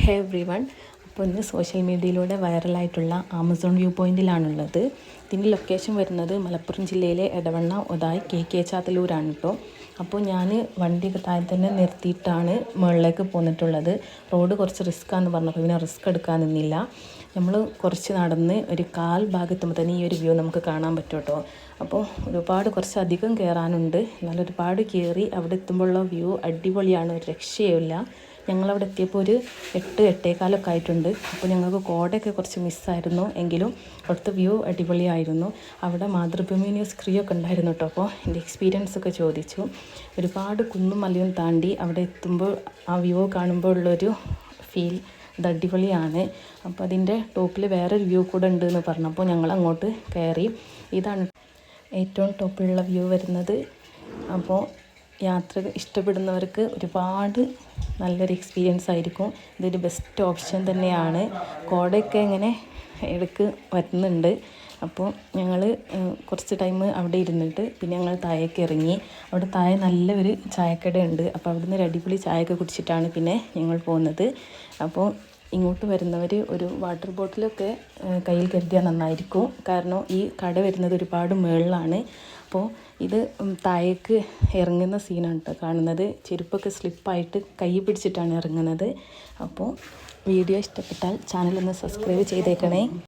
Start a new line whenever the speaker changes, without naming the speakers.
ഹേ every one അപ്പോൾ ഇന്ന് social മീഡിയയിലൂടെ വൈറലായിട്ടുള്ള ആമസോൺ വ്യൂ പോയിന്റിലാണുള്ളത് ഇതിന്റെ ലൊക്കേഷൻ വരുന്നത് മലപ്പുറം ജില്ലയിലെ എടവണ്ണ ഒതായി കെ കെ ചാത്തലൂരാണ് കേട്ടോ അപ്പോൾ ഞാൻ വണ്ടി താഴെ തന്നെ നിർത്തിയിട്ടാണ് മുകളിലേക്ക് പോന്നിട്ടുള്ളത്. റോഡ് കുറച്ച് റിസ്ക് ആണെന്ന് പറഞ്ഞപ്പോൾ പിന്നെ റിസ്ക് എടുക്കാൻ നിന്നില്ല. നമ്മൾ കുറച്ച് നടന്ന് ഒരു കാൽ ഭാഗത്തുമ്പോൾ തന്നെ ഈ ഒരു വ്യൂ നമുക്ക് കാണാൻ പറ്റും കേട്ടോ അപ്പോൾ ഒരുപാട് കുറച്ച് അധികം കയറാനുണ്ട് എന്നാലും ഒരുപാട് കയറി അവിടെ എത്തുമ്പോഴുള്ള വ്യൂ അടിപൊളിയാണ്. ഒരു രക്ഷയുമില്ല. ഞങ്ങളവിടെ എത്തിയപ്പോൾ ഒരു എട്ട് എട്ടേകാലൊക്കെ ആയിട്ടുണ്ട്. അപ്പോൾ ഞങ്ങൾക്ക് കോടയൊക്കെ കുറച്ച് മിസ്സായിരുന്നു. എങ്കിലും അവിടുത്തെ വ്യൂ അടിപൊളിയായിരുന്നു. അവിടെ മാതൃഭൂമി ന്യൂസ് ക്രീ ഒക്കെ ഉണ്ടായിരുന്നു കേട്ടോ. അപ്പോൾ എന്റെ എക്സ്പീരിയൻസ് ഒക്കെ ചോദിച്ചു. ഒരുപാട് കുന്നും മലയും താണ്ടി അവിടെ എത്തുമ്പോൾ ആ വ്യൂ കാണുമ്പോൾ ഉള്ളൊരു ഫീൽ ഇത് അടിപൊളിയാണ്. അപ്പോൾ അതിന്റെ ടോപ്പിൽ വേറൊരു വ്യൂ കൂടെ ഉണ്ട് എന്ന് പറഞ്ഞപ്പോൾ ഞങ്ങൾ അങ്ങോട്ട് കയറി. ഇതാണ് ഏറ്റവും ടോപ്പിലുള്ള വ്യൂ വരുന്നത്. അപ്പോൾ യാത്ര ഇഷ്ടപ്പെടുന്നവർക്ക് ഒരുപാട് നല്ലൊരു എക്സ്പീരിയൻസ് ആയിരിക്കും. ഇതൊരു ബെസ്റ്റ് ഓപ്ഷൻ തന്നെയാണ്. കോടയൊക്കെ ഇങ്ങനെ ഇടയ്ക്ക് വരുന്നുണ്ട്. അപ്പോൾ ഞങ്ങൾ കുറച്ച് ടൈം അവിടെ ഇരുന്നിട്ട് പിന്നെ ഞങ്ങൾ താഴേക്ക് ഇറങ്ങി. അവിടെ താഴെ നല്ലൊരു ചായക്കട ഉണ്ട് അപ്പോൾ അവിടുന്ന് ഒരു അടിപൊളി ചായയൊക്കെ കുടിച്ചിട്ടാണ് പിന്നെ ഞങ്ങൾ പോകുന്നത്. അപ്പോൾ ഇങ്ങോട്ട് വരുന്നവർ ഒരു വാട്ടർ ബോട്ടിലൊക്കെ കയ്യിൽ കരുതിയാൽ നന്നായിരിക്കും. കാരണം ഈ കട വരുന്നത് ഒരുപാട് മുകളിലാണ്. അപ്പോൾ ഇത് താഴേക്ക് ഇറങ്ങുന്ന സീനാണ് കേട്ടോ കാണുന്നത്. ചെരുപ്പൊക്കെ സ്ലിപ്പായിട്ട് കൈ പിടിച്ചിട്ടാണ് ഇറങ്ങുന്നത്. അപ്പോൾ വീഡിയോ ഇഷ്ടപ്പെട്ടാൽ ചാനലൊന്ന് സബ്സ്ക്രൈബ് ചെയ്തേക്കണേ.